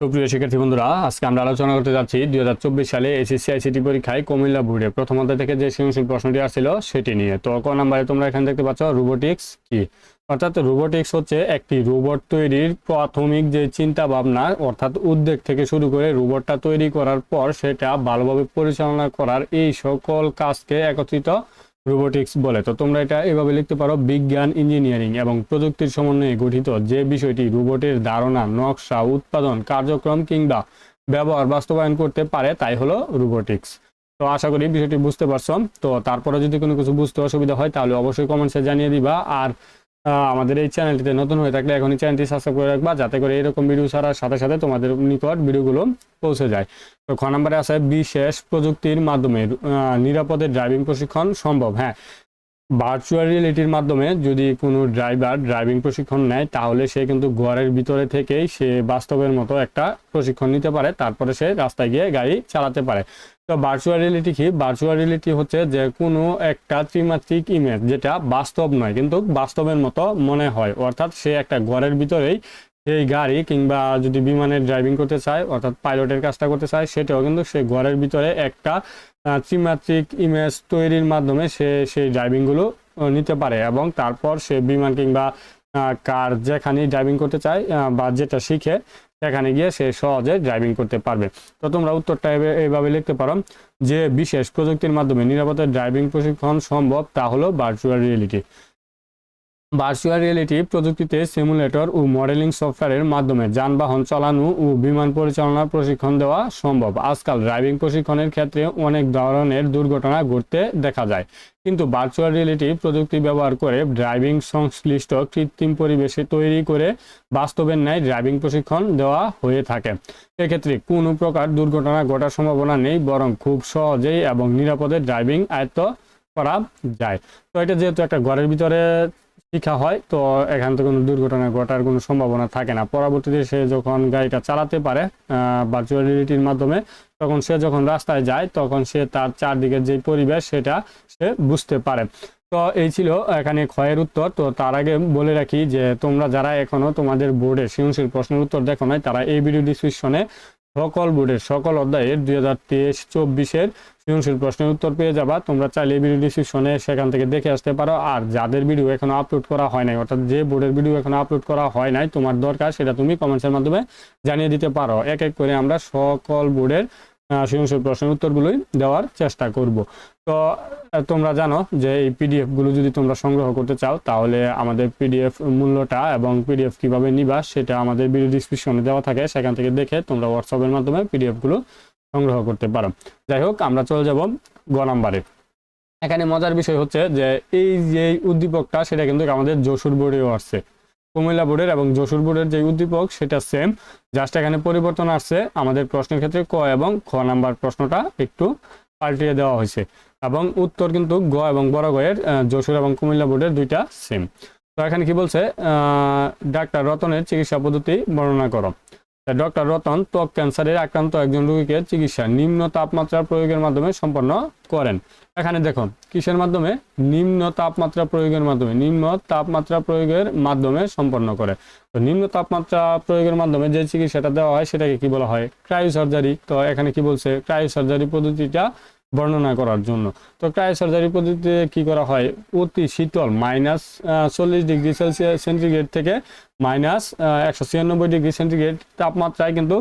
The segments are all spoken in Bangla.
সুপ্রিয় শিক্ষার্থী বন্ধুরা, আজকে আমরা আলোচনা করতে যাচ্ছি দুই সালে এসএসসি আইসিটি পরীক্ষায় কুমিল্লা বোর্ডে। প্রথম অধ্যায় থেকে যে সৃজনশীল প্রশ্নটি আসছিল, সেটি নিয়ে। তো ক নাম্বারে তোমরা এখানে দেখতে পাচ্ছ রোবোটিক্স কি? অর্থাৎ রোবোটিক্স হচ্ছে একটি রোবট তৈরির প্রাথমিক যে চিন্তা ভাবনা অর্থাৎ উদ্যোগ থেকে শুরু করে রোবটটা তৈরি করার পর সেটা ভালোভাবে পরিচালনা করার এই সকল কাজকে একত্রিত রোবোটিক্স বলে। তো তোমরা এটা এভাবে লিখতে পারো, বিজ্ঞান, ইঞ্জিনিয়ারিং এবং প্রযুক্তির সমন্বয়ে গঠিত যে বিষয়টি রোবটের ধারণা, নকশা, উৎপাদন, কার্যক্রম কিংবা ব্যবহার বাস্তবায়ন করতে পারে, তাই হলো রোবোটিক্স। তো আশা করি বিষয়টি বুঝতে পারছ। তো তারপরে যদি কোনো কিছু বুঝতে অসুবিধা হয়, তাহলে অবশ্যই কমেন্টসে জানিয়ে দিবা। আর আমাদের এই চ্যানেলটিতে নতুন হয়ে থাকলে এখনই চ্যানেলটি সাবস্ক্রাইব করে রাখবা, যাতে করে এরকম ভিডিও ছাড়ার সাথে সাথে তোমাদের নিকট ভিডিওগুলো পৌঁছে যায়। তো খ নম্বরে আছে বিশেষ প্রযুক্তির মাধ্যমে নিরাপদে ড্রাইভিং প্রশিক্ষণ সম্ভব। হ্যাঁ ভার্চুয়াল রিয়েলিটির মাধ্যমে যদি কোনো ড্রাইভার ড্রাইভিং প্রশিক্ষণ নেয়, তাহলে সে কিন্তু ঘরের ভিতরে থেকেই সে বাস্তবের মতো একটা প্রশিক্ষণ নিতে পারে। তারপরে সে রাস্তায় গিয়ে গাড়ি চালাতে পারে। তো ভার্চুয়াল রিয়েলিটি কি? ভার্চুয়াল রিয়েলিটি হচ্ছে যে কোনো একটা ত্রিমাত্রিক ইমেজ যেটা বাস্তব নয়, কিন্তু বাস্তবের মতো মনে হয়। অর্থাৎ সে একটা ঘরের ভিতরেই সেই গাড়ি কিংবা যদি বিমানের ড্রাইভিং করতে চায়, অর্থাৎ পাইলটের কাজটা করতে চায়, সেটাও কিন্তু সে ঘরের ভিতরে একটা ত্রিমাত্রিক ইমেজ তৈরির মাধ্যমে সে সেই ড্রাইভিংগুলো নিতে পারে এবং তারপর সে বিমান কিংবা কার যেখানেই ড্রাইভিং করতে চায় বা যেটা শিখে সেখানে গিয়ে সে সহজে ড্রাইভিং করতে পারবে। তো তোমরা উত্তরটা এইভাবে লিখতে পারো যে, বিশেষ প্রযুক্তির মাধ্যমে নিরাপত্তা ড্রাইভিং প্রশিক্ষণ সম্ভব তা হলো ভার্চুয়াল রিয়েলিটি ভার্চুয়াল রিয়েলিটি প্রযুক্তিতে সিমুলেটর ও মডেলিং সফটওয়্যারের মাধ্যমে যানবাহন চালানো ও বিমান পরিচালনার প্রশিক্ষণ দেওয়া সম্ভব। আজকাল ড্রাইভিং প্রশিক্ষণের ক্ষেত্রে অনেক ধরনের দুর্ঘটনা ঘটতে দেখা যায়। কিন্তু ভার্চুয়াল রিয়েলিটি প্রযুক্তি ব্যবহার করে ড্রাইভিং সংশ্লিষ্ট কৃত্রিম পরিবেশে তৈরি করে বাস্তবের ন্যায় ড্রাইভিং প্রশিক্ষণ দেওয়া হয়ে থাকে। এক্ষেত্রে কোনো প্রকার দুর্ঘটনা ঘটার সম্ভাবনা নেই, বরং খুব সহজেই এবং নিরাপদে ড্রাইভিং আয়ত্ত করা যায়। তো এটা যেহেতু একটা ঘরের ভিতরে শিখা হয়, তো এখান থেকে কোনো দুর্ঘটনা ঘটার কোনো সম্ভাবনা থাকে না। পরবর্তীতে সে যখন গাড়িটা চালাতে পারে ভার্চুয়াল রিয়েলিটির মাধ্যমে, তখন সে যখন রাস্তায় যায়, তখন সে তার চারদিকের যে পরিবেশ, সেটা সে বুঝতে পারে। তো এই ছিল এখানে ক্ষয়ের উত্তর। তো তার আগে বলে রাখি যে, তোমরা যারা এখনও তোমাদের বোর্ডের সৃজনশীল প্রশ্নের উত্তর দেখো নাই, তারা এই ভিডিও ডিসক্রিপশনে সকল বোর্ডের সকল অধ্যায়ের দুই হাজার তেইশ চব্বিশের সৃজনশীল প্রশ্নের উত্তর পেয়ে যাবা। তোমরা চাইলে ভিডিও ডিসক্রিপশনে সেখান থেকে দেখে আসতে পারো। আর যাদের ভিডিও এখনও আপলোড করা হয় নাই, অর্থাৎ যে বোর্ডের ভিডিও এখনও আপলোড করা হয় নাই, তোমার দরকার সেটা তুমি কমেন্টসের মাধ্যমে জানিয়ে দিতে পারো। এক এক করে আমরা সকল বোর্ডের সৃজনশীল প্রশ্নের উত্তরগুলোই দেওয়ার চেষ্টা করব। তো তোমরা জানো যে এই পিডিএফগুলো যদি তোমরা সংগ্রহ করতে চাও, তাহলে আমাদের পিডিএফ মূল্যটা এবং পিডিএফ কীভাবে নিবা, সেটা আমাদের ভিডিও ডিসক্রিপশনে দেওয়া থাকে। সেখান থেকে দেখে তোমরা হোয়াটসঅ্যাপের মাধ্যমে পিডিএফগুলো সংগ্রহ করতে পারো। যাই হোক, আমরা চলে যাব গ নাম্বারে। এখানে মজার বিষয় হচ্ছে যে, এই যে উদ্দীপকটা, সেটা কিন্তু আমাদের যশোর বোর্ডেও আসছে। কুমিল্লা বোর্ডের এবং যশোর বোর্ডের যে উদ্দীপক, সেটা সেম জাস্ট এখানে পরিবর্তন আসছে। আমাদের প্রশ্নের ক্ষেত্রে ক এবং খ নাম্বার প্রশ্নটা একটু পাল্টিয়ে দেওয়া হয়েছে। এবং উত্তর কিন্তু গ এবং বড় গয়ের যশোর এবং কুমিল্লা বোর্ডের দুইটা সেম তো এখানে কি বলছে? ডাক্তার রতনের চিকিৎসা পদ্ধতি বর্ণনা করো। ডক্টর রতন ত্বক ক্যান্সারের আক্রান্ত একজন রোগীকে চিকিৎসা নিম্ন তাপমাত্রা প্রয়োগের মাধ্যমে সম্পন্ন করেন। এখানে দেখুন, কিসের মাধ্যমে? নিম্ন তাপমাত্রা প্রয়োগের মাধ্যমে, নিম্ন তাপমাত্রা প্রয়োগের মাধ্যমে সম্পন্ন করে। তো নিম্ন তাপমাত্রা প্রয়োগের মাধ্যমে যে চিকিৎসাটা দেওয়া হয় সেটাকে কি বলা হয়? Cryosurgery. তো এখানে কি বলছে? ক্রায়ো সার্জারি পদ্ধতিটা বর্ণনা করার জন্য। তো ক্রায়োসার্জারি পদ্ধতিতে কি করা হয়? অতি শীতল মাইনাস চল্লিশ ডিগ্রি সেলসিয়াস সেন্টিগ্রেড থেকে মাইনাস একশো ছিয়ানব্বই ডিগ্রি সেন্টিগ্রেড তাপমাত্রায় কিন্তু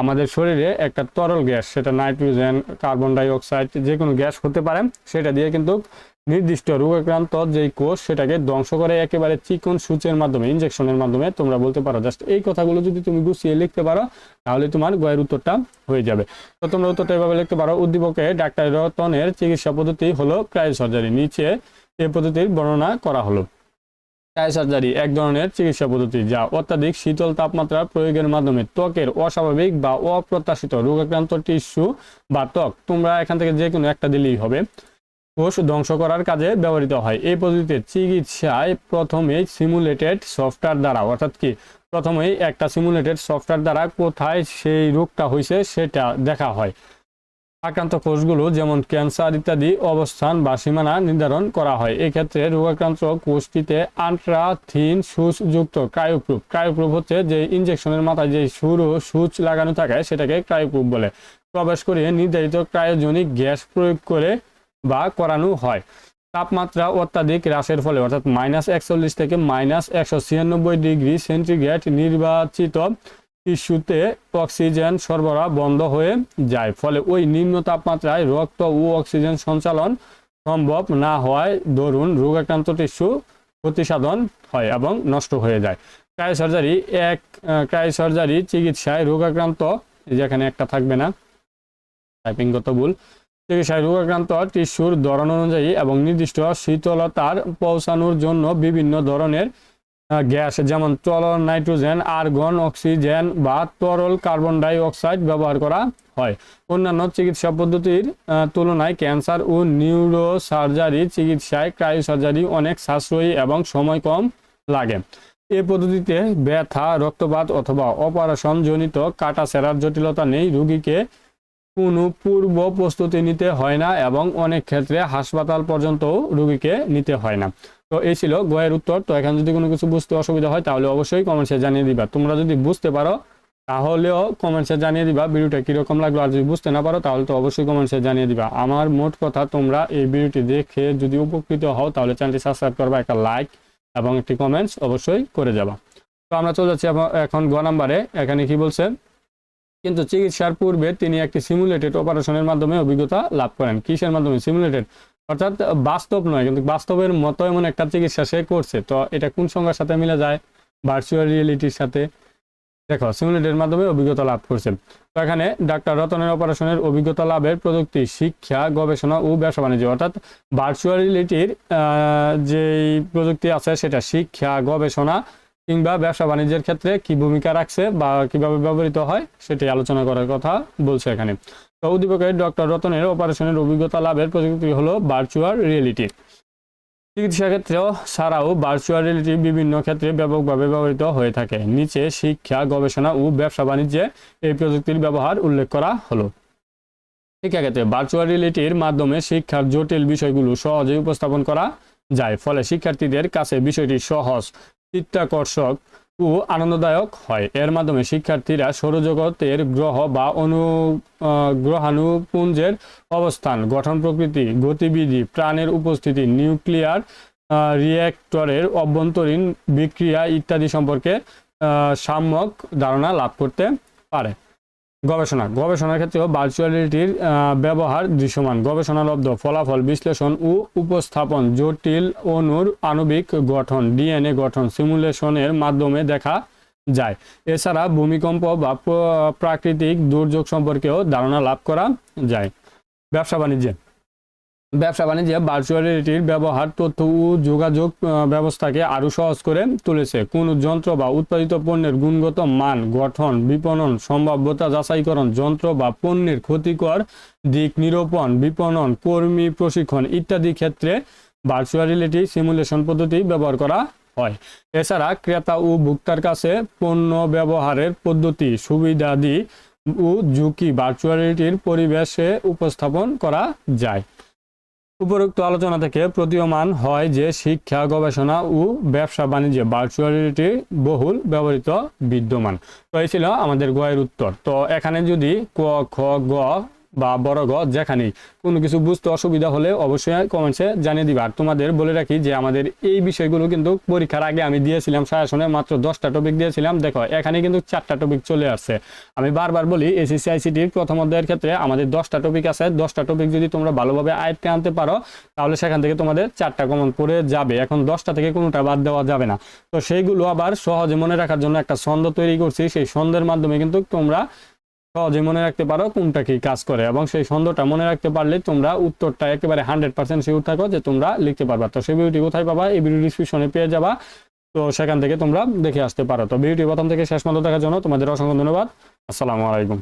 আমাদের শরীরে একটা তরল গ্যাস, সেটা নাইট্রোজেন কার্বন ডাইঅক্সাইড যে কোনো গ্যাস হতে পারে, সেটা দিয়ে কিন্তু নির্দিষ্ট রোগাক্রান্ত যেই কোষ, সেটাকে ধ্বংস করে একেবারে চিকন সূচের মাধ্যমে ইনজেকশনের মাধ্যমে তোমরা বলতে পারো। জাস্ট এই কথাগুলো যদি তুমি গুছিয়ে লিখতে পারো, তাহলে তোমার গয়ের উত্তরটা হয়ে যাবে। তো তোমরা উত্তরটা এভাবে লিখতে পারো, উদ্দীপকে ডাক্তার রতনের চিকিৎসা পদ্ধতি হলো ক্রায়ো সার্জারি নিচে এই পদ্ধতির বর্ণনা করা হলো। ক্রায়ো সার্জারি এক ধরনের চিকিৎসা পদ্ধতি যা অত্যাধিক শীতল তাপমাত্রা প্রয়োগের মাধ্যমে ত্বকের অস্বাভাবিক বা অপ্রত্যাশিত রোগাক্রান্ত টিস্যু বা ত্বক, তোমরা এখান থেকে যে কোনো একটা দিলেই হবে। কোষ ধ্বংস করার কাজে ব্যবহৃত হয়। এই পদ্ধতিতে চিকিৎসায় প্রথমেই সিমুলেটেড সফটওয়্যার দ্বারা, অর্থাৎ কি, প্রথমেই একটা সিমুলেটেড সফটওয়্যার দ্বারা কোথায় সেই রোগটা হয়েছে সেটা দেখা হয়। আক্রান্ত কোষগুলো যেমন ক্যান্সার ইত্যাদি অবস্থান বা সীমানা নির্ধারণ করা হয়। এক্ষেত্রে রোগাক্রান্ত কোষটিতে আন্ট্রাথিন সুচযুক্ত ক্রায়োপ্রুফ। ক্রায়োপ্রুফ হচ্ছে যে ইঞ্জেকশনের মাথায় যে সুর ও সুচ লাগানো থাকে সেটাকে ক্রায়োপ্রুফ বলে। প্রবেশ করিয়ে নির্ধারিত ক্রায়োজনিক গ্যাস প্রয়োগ করে বা করানো হয়। তাপমাত্রা অত্যাধিক হ্রাসের ফলে, অর্থাৎ মাইনাস একচল্লিশ থেকে মাইনাস একশো ছিয়ানব্বই ডিগ্রি সেন্টিগ্রেড নির্বাচিত টিস্যুতে অক্সিজেন সরবরাহ বন্ধ হয়ে যায়। ফলে ওই নিম্ন তাপমাত্রায় রক্ত ও অক্সিজেন সঞ্চালন সম্ভব না হওয়ায় দরুন রোগাক্রান্ত টিস্যু ক্ষতিসাধন হয় এবং নষ্ট হয়ে যায়। ক্রায় সার্জারি এক ক্রায় সার্জারি চিকিৎসায় রোগাক্রান্ত এই যে একটা থাকবে না টাইপিংগত ভুল। চিকিৎসায় রোগাক্রান্ত টিস্যুর ধরন অনুযায়ী এবং নির্দিষ্ট শীতলতার পৌঁছানোর জন্য বিভিন্ন ধরনের গ্যাস, যেমন তরল নাইট্রোজেন, আর্গন, অক্সিজেন বা তরল কার্বন ডাই অক্সাইড ব্যবহার করা হয়। অন্যান্য চিকিৎসা পদ্ধতির তুলনায় ক্যান্সার ও নিউরো সার্জারি চিকিৎসায় ক্রায়োসার্জারি অনেক সাশ্রয়ী এবং সময় কম লাগে। এই পদ্ধতিতে ব্যথা, রক্তপাত অথবা অপারেশন জনিত কাটা সেরার জটিলতা নেই। রোগীকে কোনো পূর্ব প্রস্তুতি নিতে হয় না এবং অনেক ক্ষেত্রে হাসপাতাল পর্যন্ত রুগীকে নিতে হয় না। তো এই ছিল গয়ের উত্তর। তো এখানে যদি কোনো কিছু বুঝতে অসুবিধা হয় তাহলে অবশ্যই কমেন্টসে জানিয়ে দিবা। তোমরা যদি বুঝতে পারো তাহলেও কমেন্টসে জানিয়ে দিবা ভিডিওটা কীরকম লাগল। আর যদি বুঝতে না পারো তাহলে তো অবশ্যই কমেন্টসে জানিয়ে দিবা। আমার মোট কথা তোমরা এই ভিডিওটি দেখে যদি উপকৃত হও তাহলে চ্যানেলটি সাবস্ক্রাইব করবা, একটা লাইক এবং একটি কমেন্টস অবশ্যই করে যাবা। তো আমরা চলে যাচ্ছি এখন- গ নাম্বারে এখানে কি বলছে? কিন্তু চিকিৎসার পূর্বে তিনি একটি সিমুলেটেড অপারেশনের মাধ্যমে অভিজ্ঞতা লাভ করেন। কিসের মাধ্যমে? সিমুলেটেড অর্থাৎ বাস্তব নয়, কিন্তু বাস্তবের মতো এমন একটা চিকিৎসা সে করছে। তো এটা কোন সংখ্যার সাথে মিলে যায়? ভার্চুয়াল রিয়েলিটির সাথে। দেখো সিমুলেটের মাধ্যমে অভিজ্ঞতা লাভ করছে। তো এখানে ডাক্তার রতনের অপারেশনের অভিজ্ঞতা লাভের প্রযুক্তি, শিক্ষা, গবেষণা ও ব্যবসা বাণিজ্য। অর্থাৎ ভার্চুয়াল রিয়েলিটির যেই প্রযুক্তি আছে, সেটা শিক্ষা, গবেষণা কিংবা ব্যবসা বাণিজ্যের ক্ষেত্রে কি ভূমিকা রাখছে বা কীভাবে ব্যবহৃত হয়, সেটি আলোচনা করার কথা বলছে এখানে। তো উদ্দীপকের ডক্টর রতনের অপারেশনের অভিজ্ঞতা লাভের প্রযুক্তি হলো ভার্চুয়াল রিয়েলিটি চিকিৎসা ক্ষেত্রেও ছাড়াও ভার্চুয়াল রিয়েলিটি বিভিন্ন ক্ষেত্রে ব্যাপকভাবে ব্যবহৃত হয়ে থাকে। নিচে শিক্ষা, গবেষণা ও ব্যবসা বাণিজ্যে এই প্রযুক্তির ব্যবহার উল্লেখ করা হলো। শিক্ষাক্ষেত্রে ভার্চুয়াল রিয়েলিটির মাধ্যমে শিক্ষার জটিল বিষয়গুলো সহজেই উপস্থাপন করা যায়। ফলে শিক্ষার্থীদের কাছে বিষয়টি সহজ চিত্তাকর্ষক ও আনন্দদায়ক হয়। এর মাধ্যমে শিক্ষার্থীরা সৌরজগতের গ্রহ বা অনু গ্রহাণুপুঞ্জের অবস্থান, গঠন প্রকৃতি, গতিবিধি, প্রাণের উপস্থিতি, নিউক্লিয়ার রিয়েক্টরের অভ্যন্তরীণ বিক্রিয়া ইত্যাদি সম্পর্কে সাম্যক ধারণা লাভ করতে পারে। গবেষণা, গবেষণার ক্ষেত্রেও ভার্চুয়ালিটির ব্যবহার দৃশ্যমান। গবেষণা লব্ধ, ফলাফল, বিশ্লেষণ ও উপস্থাপন জটিল অনুর আণবিক গঠন, ডিএনএ গঠন, সিমুলেশনের মাধ্যমে দেখা যায়। এছাড়া ভূমিকম্প বা প্রাকৃতিক দুর্যোগ সম্পর্কেও ধারণা লাভ করা যায়। ব্যবসা বাণিজ্যে ব্যবসা বাণিজ্যে ভার্চুয়াল রিয়েলিটির ব্যবহার, তথ্য ও যোগাযোগ ব্যবস্থাকে আরও সহজ করে তুলেছে। কোন যন্ত্র বা উৎপাদিত পণ্যের গুণগত মান, গঠন, বিপণন, সম্ভাব্যতা যাচাইকরণ যন্ত্র বা পণ্যের ক্ষতিকর দিক নিরূপণ, বিপণন, কর্মী প্রশিক্ষণ ইত্যাদি ক্ষেত্রে ভার্চুয়াল রিয়েলিটি সিমুলেশন পদ্ধতি ব্যবহার করা হয়। এছাড়া ক্রেতা ও ভোক্তার কাছে পণ্য ব্যবহারের পদ্ধতি সুবিধাদি ও ঝুঁকি ভার্চুয়াল রিয়েলিটির পরিবেশে উপস্থাপন করা যায়। উপরোক্ত আলোচনা থেকে প্রতীয়মান হয় যে শিক্ষা, গবেষণা ও ব্যবসা বাণিজ্যে ভার্চুয়ালিটি বহুল ব্যবহৃত বিদ্যমান। তো এই ছিল আমাদের গয়ের উত্তর। তো এখানে যদি ক, খ, গ বা বড় গ যেখানেই। কোনো কিছু বুঝতে অসুবিধা হলে অবশ্যই কমেন্টসে জানিয়ে দিবা। আর তোমাদের বলে রাখি যে আমাদের এই বিষয়গুলো কিন্তু পরীক্ষার আগে আমি দিয়েছিলাম সায়াসনে মাত্র দশটা টপিক দিয়েছিলাম। দেখো, এখানে কিন্তু চারটা টপিক চলে আসছে। আমি বারবার বলি এসএসসি আইসিটির প্রথম অধ্যায়ের ক্ষেত্রে আমাদের দশটা টপিক আছে। দশটা টপিক যদি তোমরা ভালোভাবে আয়ত্তে আনতে পারো, তাহলে সেখান থেকে তোমাদের চারটা কমন পড়ে যাবে। এখন দশটা থেকে কোনোটা বাদ দেওয়া যাবে না। তো সেইগুলো আবার সহজে মনে রাখার জন্য একটা ছন্দ তৈরি করছি। সেই ছন্দের মাধ্যমে কিন্তু তোমরা সহজে মনে রাখতে পারো কোনটা কি কাজ করে, এবং সেই ছন্দটা মনে রাখতে পারলে তোমরা উত্তরটা একেবারে হান্ড্রেড পার্সেন্ট শিওর থাকো যে তোমরা লিখতে পারবা। তো সেই ভিডিওটি কোথায় পাবা? এই ভিডিও ডিসক্রিপশনে পেয়ে যাবা। তো সেখান থেকে তোমরা দেখে আসতে পারো। তো ভিডিওটি প্রথম থেকে শেষ মতো দেখার জন্য তোমাদের অসংখ্য ধন্যবাদ। আসসালামু আলাইকুম।